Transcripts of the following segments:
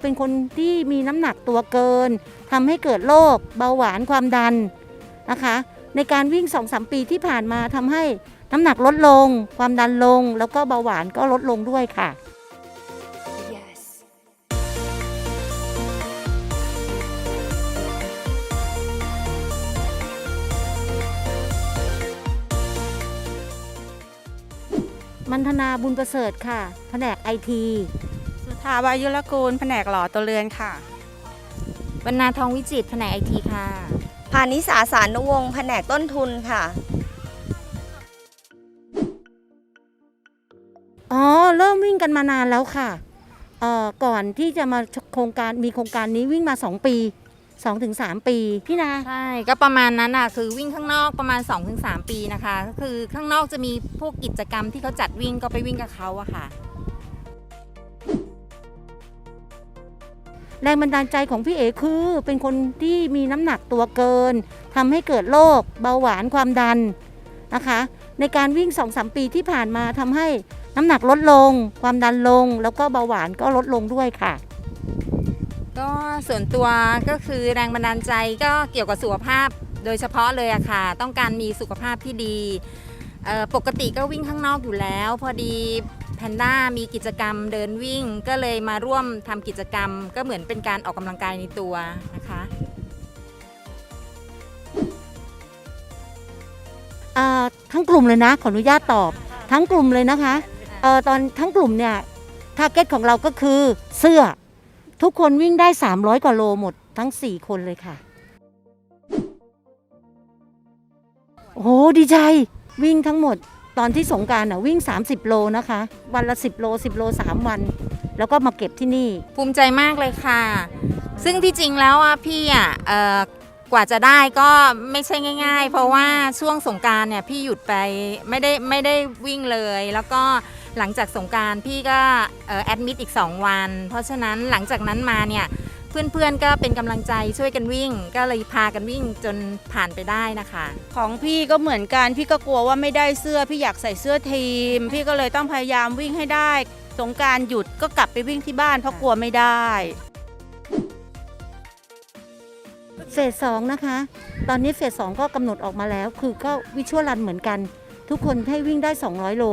เป็นคนที่มีน้ำหนักตัวเกินทำให้เกิดโรคเบาหวานความดันนะคะ ในการวิ่ง2-3ปีที่ผ่านมาทำให้น้ำหนักลดลง ความดันลง แล้วก็เบาหวานก็ลดลงด้วยค่ะ Yes. มันธนาบุญประเสริฐค่ะ แผนกไอที สุธาวายุรกูล แผนกหล่อตัวเรือนค่ะบรรณาทองวิจิตรแผนกไอทีค่ะ พานิสาสารวงศ์แผนกต้นทุนค่ะ อ๋อ เริ่มวิ่งกันมานานแล้วค่ะเอ่อก่อนที่จะมาโครงการมีโครงการนี้วิ่งมา 2 ปี 2-3 ปี พี่นา ใช่ ก็ประมาณนั้นอะคือวิ่งข้างนอกประมาณ 2-3 ปีนะคะก็คือข้างนอกจะมีพวกกิจกรรมที่เขาจัดวิ่งก็ไปวิ่งกับเขาอะค่ะ แรงบันดาลใจของพี่เอคือเป็นคนที่มีน้ำหนักตัวเกินทำให้เกิดโรคเบาหวานความดันนะคะ ในการวิ่ง2-3ปีที่ผ่านมาทำให้น้ำหนักลดลง ความดันลง แล้วก็เบาหวานก็ลดลงด้วยค่ะ ก็ส่วนตัวก็คือแรงบันดาลใจก็เกี่ยวกับสุขภาพโดยเฉพาะเลยอะค่ะ ต้องการมีสุขภาพที่ดี ปกติก็วิ่งข้างนอกอยู่แล้ว พอดี แพนด้ามีกิจกรรมเดินวิ่ง ก็เลยมาร่วมทำกิจกรรม ก็เหมือนเป็นการออกกำลังกายในตัวนะคะเอ่อทั้งกลุ่มเลยนะ ขออนุญาตตอบ ทั้งกลุ่มเลยนะคะเอ่อตอนทั้งกลุ่มเนี่ยทาร์เก็ตของเราก็คือเสื้อ ทุกคนวิ่งได้ 300 กว่าโลหมดทั้ง 4 คนเลยค่ะ โอ้ดีใจวิ่งทั้งหมด ตอนที่สงการอะวิ่ง 30 โลนะคะ วันละ 10 โล 10 โล 3 วัน แล้วก็มาเก็บที่นี่ ภูมิใจมากเลยค่ะ ซึ่งที่จริงแล้วอะพี่อะเอ่อกว่าจะได้ก็ไม่ใช่ง่าย ๆ เพราะว่าช่วงสงการเนี่ยพี่หยุดไปไม่ได้ไม่ได้วิ่งเลย แล้วก็หลังจากสงการพี่ก็แอดมิดอีก 2 วัน เพราะฉะนั้นหลังจากนั้นมาเนี่ย เพื่อนๆก็เป็นกำลังใจช่วยกันวิ่ง ก็เลยพากันวิ่งจนผ่านไปได้นะคะ ของพี่ก็เหมือนกัน พี่ก็กลัวว่าไม่ได้เสื้อ พี่อยากใส่เสื้อทีม พี่ก็เลยต้องพยายามวิ่งให้ได้ สงกรารหยุดก็กลับไปวิ่งที่บ้านเพราะกลัวไม่ได้ เฟสสองนะคะ ตอนนี้เฟสสองก็กำหนดออกมาแล้ว คือก็วิชวลรันเหมือนกัน ทุกคนให้วิ่งได้ 200 โล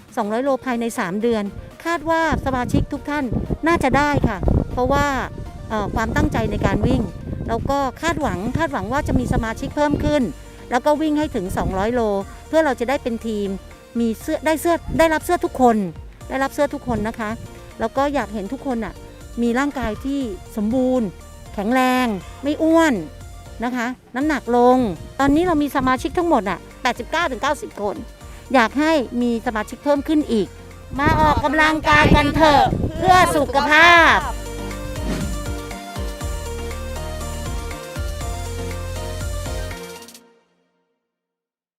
200 โลภายใน 3 เดือน คาดว่าสมาชิกทุกท่านน่าจะได้ค่ะ เพราะว่าเอ่อ ความตั้งใจในการวิ่ง แล้วก็คาดหวังคาดหวังว่าจะมีสมาชิกเพิ่มขึ้น แล้วก็วิ่งให้ถึง 200 โล เพื่อเราจะได้เป็นทีมมีเสื้อได้เสื้อได้รับเสื้อทุกคน ได้รับเสื้อทุกคนนะคะ แล้วก็อยากเห็นทุกคนอะมีร่างกายที่สมบูรณ์ แข็งแรง ไม่อ้วนนะคะ น้ำหนักลง ตอนนี้เรามีสมาชิกทั้งหมดอะ 89-90 คน อยากให้มีสมาชิกเพิ่มขึ้นอีก มาออกกำลังกายกันเถอะเพื่อสุขภาพ